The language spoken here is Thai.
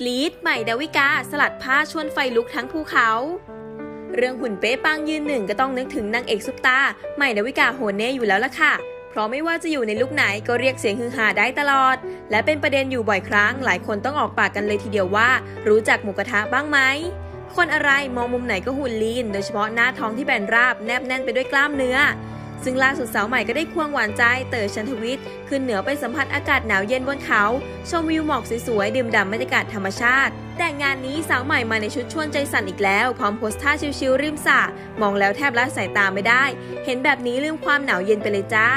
กรีด ใหม่ดาวิกา สลัดผ้าชวนไฟลุกทั้งภูเขา เรื่องหุ่นเป๊ะปังยืนหนึ่งก็ต้องนึกถึงนางเอกซุปตา ใหม่ดาวิกาโหนเน่อยู่แล้วล่ะค่ะ เพราะไม่ว่าจะอยู่ในลุคไหนก็เรียกเสียงฮือฮาได้ตลอด และเป็นประเด็นอยู่บ่อยครั้ง หลายคนต้องออกปากกันเลยทีเดียวว่า รู้จักหมูกระทะบ้างไหมคนอะไรมองมุมไหนก็หุ่นลีน โดยเฉพาะหน้าท้องที่แบนราบแนบแน่นไปด้วยกล้ามเนื้อ ซึ่งล่าสุดสาวใหม่ก็ได้ควงหวานใจเต๋อชันทวิทย์ขึ้นเหนือไปสัมผัสอากาศหนาวเย็นบนเขา ชมวิวหมอกสวยๆ ดื่มด่ำบรรยากาศธรรมชาติ แต่งานนี้สาวใหม่มาในชุดชวนใจสั่นอีกแล้ว พร้อมโพสท่าชิลๆริมสระมองแล้วแทบละสายตาไม่ได้ เห็นแบบนี้ลืมความหนาวเย็นไปเลยจ้า